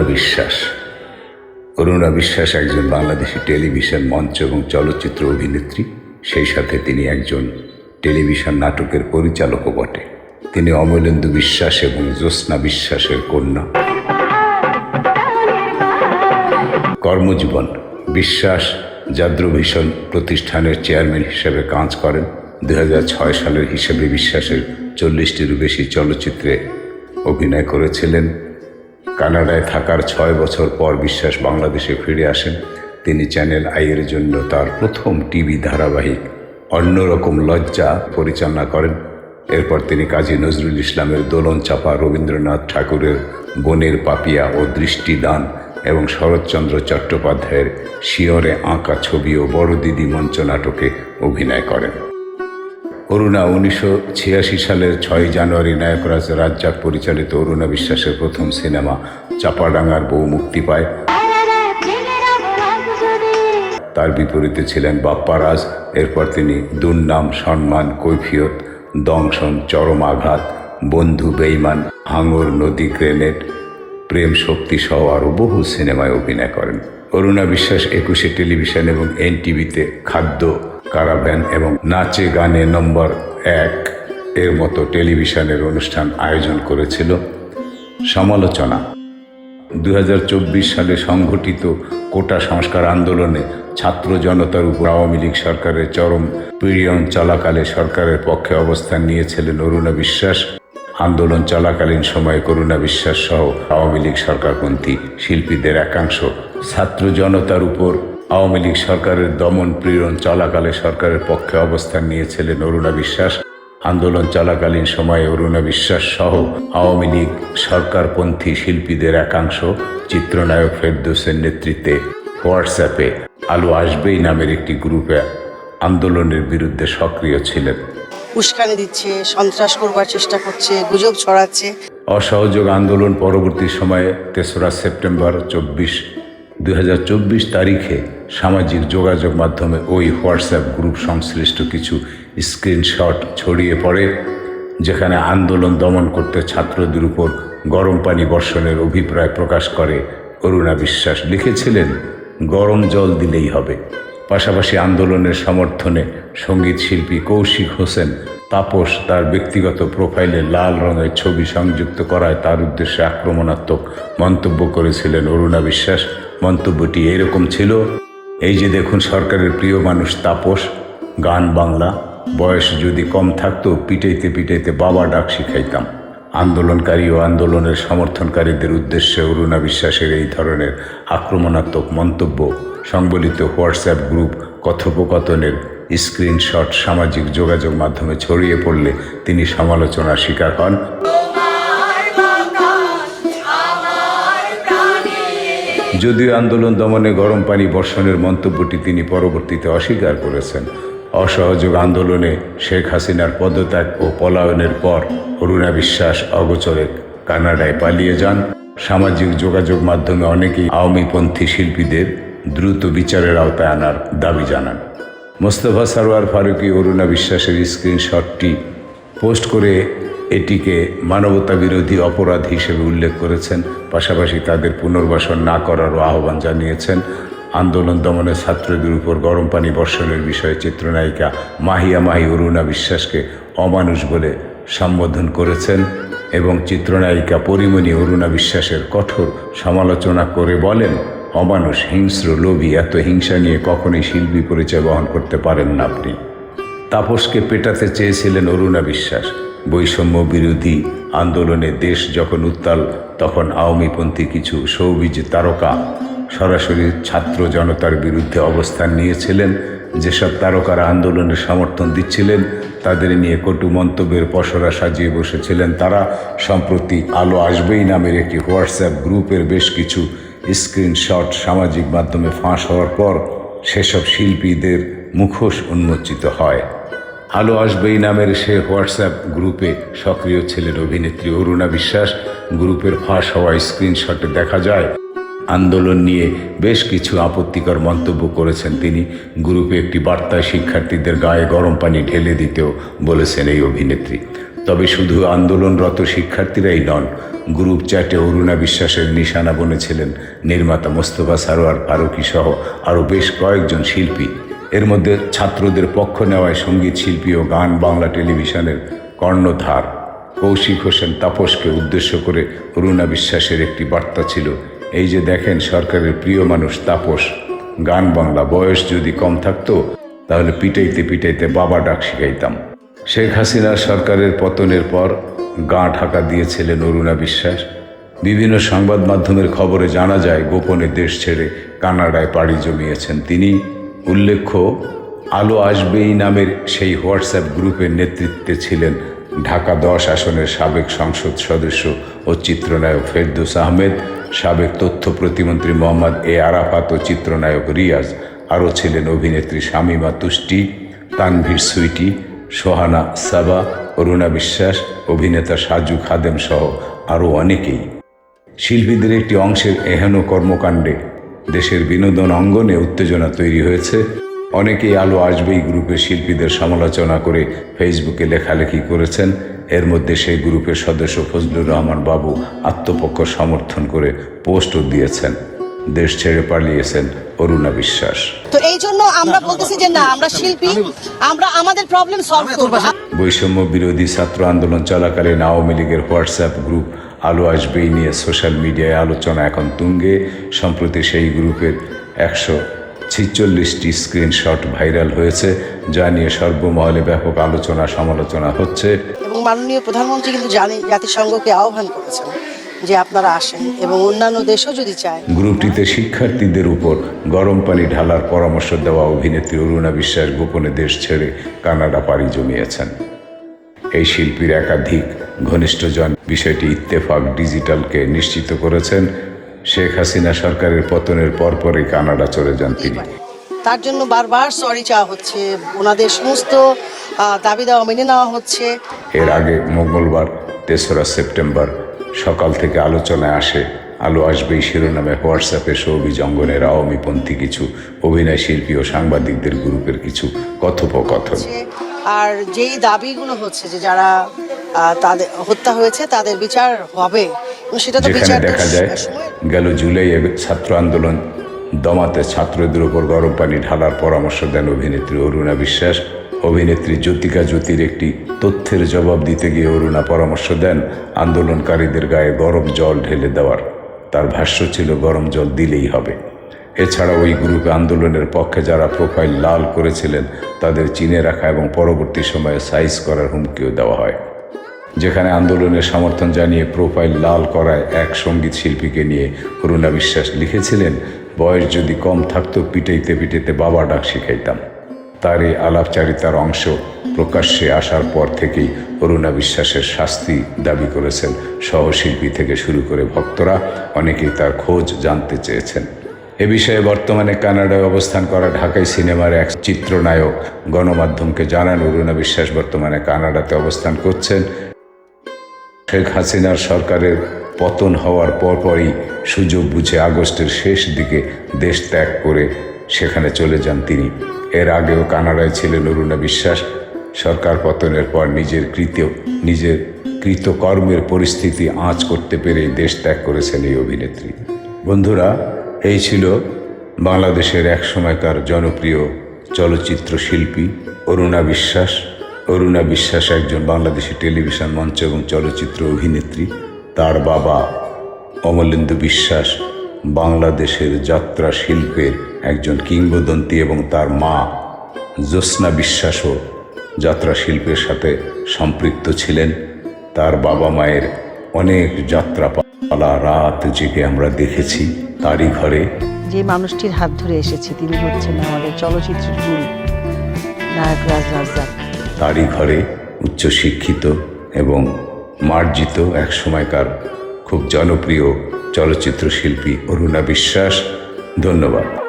অরুণা বিশ্বাস। অরুণা বিশ্বাস একজন বাংলাদেশি টেলিভিশন মঞ্চ এবং চলচ্চিত্র অভিনেত্রী। সেই সাথে তিনি একজন টেলিভিশন নাটকের পরিচালকও বটে। তিনি অমলেন্দু বিশ্বাস এবং জ্যোৎস্না বিশ্বাসের কন্যা। কর্মজীবন। বিশ্বাস যাদ্রভিশন প্রতিষ্ঠানের চেয়ারম্যান হিসেবে কাজ করেন। দু হাজার ছয় সালের হিসেবে বিশ্বাসের চল্লিশটিরও বেশি চলচ্চিত্রে অভিনয় করেছিলেন। কানাডায় থাকার ছয় বছর পর বিশ্বাস বাংলাদেশে ফিরে আসেন। তিনি চ্যানেল আইয়ের জন্য তার প্রথম টিভি ধারাবাহিক অন্যরকম লজ্জা পরিচালনা করেন। এরপর তিনি কাজী নজরুল ইসলামের দোলন চাপা রবীন্দ্রনাথ ঠাকুরের বনের পাপিয়া ও দৃষ্টিদান এবং শরৎচন্দ্র চট্টোপাধ্যায়ের শিয়রে আঁকা ছবি ও বড় দিদি মঞ্চ নাটকে অভিনয় করেন। অরুণা উনিশশো ছিয়াশি সালের ছয় জানুয়ারি নায়করাজ রাজ্জাক পরিচালিত অরুণা বিশ্বাসের প্রথম সিনেমা চাপাডাঙ্গার বউ মুক্তি পায়। তার বিপরীতে ছিলেন বাপ্পারাজ এরপর তিনি দুর্নাম, সম্মান, কৈফিয়ত, দংশন, চরম আঘাত, বন্ধু বেইমান, হাঙর, নদী গ্রেনেড, প্রেম শক্তি সহ আরও বহু সিনেমায় অভিনয় করেন। অরুণা বিশ্বাস একুশে টেলিভিশন এবং এনটিভিতে খাদ্য কারাব্যান এবং নাচে গানে নম্বর এক এর মতো টেলিভিশনের অনুষ্ঠান আয়োজন করেছিল সমালোচনা। দু হাজার চব্বিশ সালে সংঘটিত কোটা সংস্কার আন্দোলনে ছাত্র জনতার উপর আওয়ামী লীগ সরকারের চরম পিরিয়ন চলাকালে সরকারের পক্ষে অবস্থান নিয়েছিলেন অরুণা বিশ্বাস। আন্দোলন চলাকালীন সময়ে করুণা বিশ্বাস সহ আওয়ামী লীগ সরকারপন্থী শিল্পীদের একাংশ ছাত্র জনতার উপর আওয়ামী লীগ সরকারের দমন প্রেরণ চলাকালে সরকারের পক্ষে অবস্থান নিয়েছিলেন অরুণা বিশ্বাস। আন্দোলন চলাকালীন সময়ে অরুণা বিশ্বাস সহ আওয়ামী লীগ সরকারপন্থী শিল্পীদের একাংশ চিত্রনায়ক ফেরদৌসের নেতৃত্বে হোয়াটসঅ্যাপে আলো আসবেই নামের একটি গ্রুপে আন্দোলনের বিরুদ্ধে সক্রিয় ছিলেন। উস্কানি দিচ্ছে সন্ত্রাস করবার চেষ্টা করছে গুজব ছড়াচ্ছে। অসহযোগ আন্দোলন পরবর্তী সময়ে তেসরা সেপ্টেম্বর চব্বিশ দু হাজার চব্বিশ তারিখে সামাজিক যোগাযোগ মাধ্যমে ওই হোয়াটসঅ্যাপ গ্রুপ সংশ্লিষ্ট কিছু স্ক্রিনশট ছড়িয়ে পড়ে, যেখানে আন্দোলন দমন করতে ছাত্রদের উপর গরম পানি বর্ষণের অভিপ্রায় প্রকাশ করে অরুণা বিশ্বাস। লিখেছিলেন, গরম জল দিলেই হবে। পাশাপাশি আন্দোলনের সমর্থনে সংগীত শিল্পী কৌশিক হোসেন তাপস তার ব্যক্তিগত প্রোফাইলে লাল রঙের ছবি সংযুক্ত করায় তার উদ্দেশ্যে আক্রমণাত্মক মন্তব্য করেছিলেন অরুণা বিশ্বাস। মন্তব্যটি এরকম ছিল, এই যে দেখুন সরকারের প্রিয় মানুষ তাপস, গান বাংলা, বয়স যদি কম থাকতো পিটাইতে পিটাইতে বাবা ডাক শিখাইতাম। আন্দোলনকারী ও আন্দোলনের সমর্থনকারীদের উদ্দেশ্যে অরুণা বিশ্বাসের এই ধরনের আক্রমণাত্মক মন্তব্য সংবলিত হোয়াটসঅ্যাপ গ্রুপ কথোপকথনের স্ক্রিনশট সামাজিক যোগাযোগ মাধ্যমে ছড়িয়ে পড়লে তিনি সমালোচনার শিকার হন। যদিও আন্দোলন দমনে গরম পানি বর্ষণের মন্তব্যটি তিনি পরবর্তীতে অস্বীকার করেছেন। অসহযোগ আন্দোলনে শেখ হাসিনার পদত্যাগ ও পলায়নের পর অরুণা বিশ্বাস অগোচরে কানাডায় পালিয়ে যান। সামাজিক যোগাযোগ মাধ্যমে অনেকেই আওয়ামীপন্থী শিল্পীদের দ্রুত বিচারের আওতায় আনার দাবি জানান। মোস্তফা সারোয়ার ফারুকি অরুণা বিশ্বাসের স্ক্রিনশটটি পোস্ট করে এটিকে মানবতা বিরোধী অপরাধ হিসেবে উল্লেখ করেছেন। পাশাপাশি তাদের পুনর্বাসন না করারও আহ্বান জানিয়েছেন। আন্দোলন দমনে ছাত্রদের উপর গরম পানি বর্ষণের বিষয়ে চিত্রনায়িকা মাহিয়া মাহি অরুণা বিশ্বাসকে অমানুষ বলে সম্বোধন করেছেন এবং চিত্রনায়িকা পরিমণি অরুণা বিশ্বাসের কঠোর সমালোচনা করে বলেন, অমানুষ, হিংস্র লোভী, এত হিংসা নিয়ে কখনোই শিল্পী পরিচয় বহন করতে পারেন না আপনি। তাপসকে পেটাতে চেয়েছিলেন অরুণা বিশ্বাস। বৈষম্য বিরোধী আন্দোলনে দেশ যখন উত্তাল, তখন আওয়ামীপন্থী কিছু সৌবিজ তারকা সরাসরি ছাত্র জনতার বিরুদ্ধে অবস্থান নিয়েছিলেন। যেসব তারকারা আন্দোলনের সমর্থন দিচ্ছিলেন, তাদের নিয়ে কটু মন্তব্যের পসরা সাজিয়ে বসেছিলেন তারা। সম্প্রতি আলো আসবেই নামের একটি হোয়াটসঅ্যাপ গ্রুপের বেশ কিছু স্ক্রিনশট সামাজিক মাধ্যমে ফাঁস হওয়ার পর সেসব শিল্পীদের মুখোশ উন্মোচিত হয়। আলো আসবেই নামের সে হোয়াটসঅ্যাপ গ্রুপে সক্রিয় ছিলেন অভিনেত্রী অরুণা বিশ্বাস। গ্রুপের ফাঁস হওয়া স্ক্রিনশটে দেখা যায়, আন্দোলন নিয়ে বেশ কিছু আপত্তিকর মন্তব্য করেছেন তিনি। গ্রুপে একটি বার্তায় শিক্ষার্থীদের গায়ে গরম পানি ঢেলে দিতেও বলেছেন এই অভিনেত্রী। তবে শুধু আন্দোলনরত শিক্ষার্থীরাই নন, গ্রুপ চ্যাটে অরুণা বিশ্বাসের নিশানা বনেছিলেন নির্মাতা মোস্তফা সারোয়ার ফারুকি সহ আরও বেশ কয়েকজন শিল্পী। এর মধ্যে ছাত্রদের পক্ষ নেওয়ায় সংগীত শিল্পী ও গান বাংলা টেলিভিশনের কর্ণধার কৌশিক হোসেন তাপসকে উদ্দেশ্য করে অরুণা বিশ্বাসের একটি বার্তা ছিল, এই যে দেখেন সরকারের প্রিয় মানুষ তাপস, গান বাংলা বয়স যদি কম থাকতো, তাহলে পিটাইতে পিটাইতে বাবা ডাক শিখাইতাম। শেখ হাসিনা সরকারের পতনের পর গা ঢাকা দিয়েছিলেন অরুণা বিশ্বাস। বিভিন্ন সংবাদ মাধ্যমের খবরে জানা যায়, গোপনে দেশ ছেড়ে কানাডায় পাড়ি জমিয়েছেন তিনি। উল্লেখ্য, আলো আসবেই নামের সেই হোয়াটসঅ্যাপ গ্রুপের নেতৃত্বে ছিলেন ঢাকা দশ আসনের সাবেক সংসদ সদস্য ও চিত্রনায়ক ফেরদৌস আহমেদ, সাবেক তথ্য প্রতিমন্ত্রী মোহাম্মদ এ আরাফাত ও চিত্রনায়ক রিয়াজ, আরও ছিলেন অভিনেত্রী শামিমা তুষ্টি, তানভীর সুইটি, সোহানা সাবা, অরুণা বিশ্বাস, অভিনেতা সাজু খাদেম সহ আরও অনেকেই। শিল্পীদের একটি অংশের এহেন কর্মকাণ্ডে দেশের বিনোদন অঙ্গনে উত্তেজনা তৈরি হয়েছে। অনেকেই আলো আসবেই গ্রুপের শিল্পীদের সমালোচনা করে ফেসবুকে লেখালেখি করেছেন। এর মধ্যে সেই গ্রুপের সদস্য ফজলুর রহমান বাবু আত্মপক্ষ সমর্থন করে পোস্টও দিয়েছেন। দেশ ছেড়ে পালিয়েছেন অরুণা বিশ্বাস। তো এই জন্য আমরা বলতেছি যে না আমরা শিল্পী আমরা আমাদের প্রবলেম সলভ করব। বৈষম্য বিরোধী ছাত্র আন্দোলন চলাকালীন আওয়ামী লীগের হোয়াটসঅ্যাপ গ্রুপ আলো আসবেই নিয়ে সোশ্যাল মিডিয়ায় আলোচনা এখন তুঙ্গে। সম্প্রতি সেই গ্রুপের একশো ছিচল্লিশটি স্ক্রিনশট ভাইরাল হয়েছে যা নিয়ে সর্বমহলে ব্যাপক আলোচনা সমালোচনা হচ্ছে। এবং মাননীয় প্রধানমন্ত্রী কিন্তু জানে জাতিসংঘকে আহ্বান করেছেন যে আপনারা আসেন এবং অন্যান্য দেশও যদি চায়। গ্রুপটিতে শিক্ষার্থীদের উপর গরম পানি ঢালার পরামর্শ দেওয়া অভিনেত্রী অরুণা বিশ্বাস গোপনে দেশ ছেড়ে কানাডা পাড়ি জমিয়েছেন। এই শিল্পীর একাধিক ঘনিষ্ঠজন বিষয়টি ইত্তেফাক ডিজিটালকে নিশ্চিত করেছেন। শেখ হাসিনা সরকারের পতনের পরপরই কানাডা চলে যান তিনি। তার জন্য বারবার সরি চাওয়া হচ্ছে। ওনাদের সমস্ত দাবি দেওয়া মেনে নেওয়া হচ্ছে। এর আগে মঙ্গলবার তেসরা সেপ্টেম্বর সকাল থেকে আলোচনায় আসে আলো আসবেই শিরোনামে হোয়াটসঅ্যাপে সৌবি জঙ্গনের আওয়ামীপন্থী কিছু অভিনয় শিল্পী ও সাংবাদিকদের গ্রুপের কিছু কথোপকথন। আর যেই দাবিগুলো হচ্ছে যে যারা তাদের হত্যা হয়েছে তাদের বিচার হবে। সেটা তো বিচার দেখা যায় গেল জুলাইয়ে ছাত্র আন্দোলন দমাতে ছাত্রদের উপর গরম পানি ঢালার পরামর্শ দেন অভিনেত্রী অরুণা বিশ্বাস। অভিনেত্রী জ্যোতিকা জ্যোতির একটি তথ্যের জবাব দিতে গিয়ে অরুণা পরামর্শ দেন আন্দোলনকারীদের গায়ে গরম জল ঢেলে দেওয়ার। তার ভাষ্য ছিল গরম জল দিলেই হবে। এছাড়া ওই গ্রুপে আন্দোলনের পক্ষে যারা প্রোফাইল লাল করেছিলেন, তাদের চিনে রাখা এবং পরবর্তী সময়ে সাইজ করার হুমকিও দেওয়া হয়। যেখানে আন্দোলনের সমর্থন জানিয়ে প্রোফাইল লাল করায় এক সংগীত শিল্পীকে নিয়ে অরুণা বিশ্বাস লিখেছিলেন, বয়স যদি কম থাকতো পিটাইতে পিটাইতে বাবা ডাক শিখাইতাম। তার এই আলাপচারিতার অংশ প্রকাশ্যে আসার পর থেকেই অরুণা বিশ্বাসের শাস্তি দাবি করেছেন সহশিল্পী থেকে শুরু করে ভক্তরা, অনেকেই তার খোঁজ জানতে চেয়েছেন। এ বিষয়ে বর্তমানে কানাডায় অবস্থান করা ঢাকাই সিনেমার এক চিত্রনায়ক গণমাধ্যমকে জানান, অরুণা বিশ্বাস বর্তমানে কানাডাতে অবস্থান করছেন। শেখ হাসিনার সরকারের পতন হওয়ার পরপরই সুযোগ বুঝে আগস্টের শেষ দিকে দেশ ত্যাগ করে সেখানে চলে যান তিনি। এর আগেও কানাডায় ছিলেন অরুণা বিশ্বাস। সরকার পতনের পর নিজের কৃত নিজের কৃতকর্মের পরিস্থিতি আঁচ করতে পেরে দেশ ত্যাগ করেছেন এই অভিনেত্রী। বন্ধুরা এই ছিল বাংলাদেশের এক সময়কার জনপ্রিয় চলচ্চিত্র শিল্পী অরুণা বিশ্বাস। অরুণা বিশ্বাস একজন বাংলাদেশি টেলিভিশন মঞ্চ এবং চলচ্চিত্র অভিনেত্রী। তার বাবা অমলেন্দু বিশ্বাস বাংলাদেশের যাত্রা শিল্পের একজন কিংবদন্তি এবং তার মা জ্যোৎস্না বিশ্বাসও যাত্রা শিল্পের সাথে সম্পৃক্ত ছিলেন। তার বাবা মায়ের অনেক যাত্রা পালা রাত জেগে আমরা দেখেছি তারই ঘরে। যে মানুষটির হাত ধরে এসেছে তিনি হচ্ছেন আমাদের চলচ্চিত্রের গুরু নায়ক রাজ রাজ্জাক। তারই ঘরে উচ্চশিক্ষিত এবং মার্জিত এক সময়কার খুব জনপ্রিয় চলচ্চিত্র শিল্পী অরুণা বিশ্বাস। ধন্যবাদ।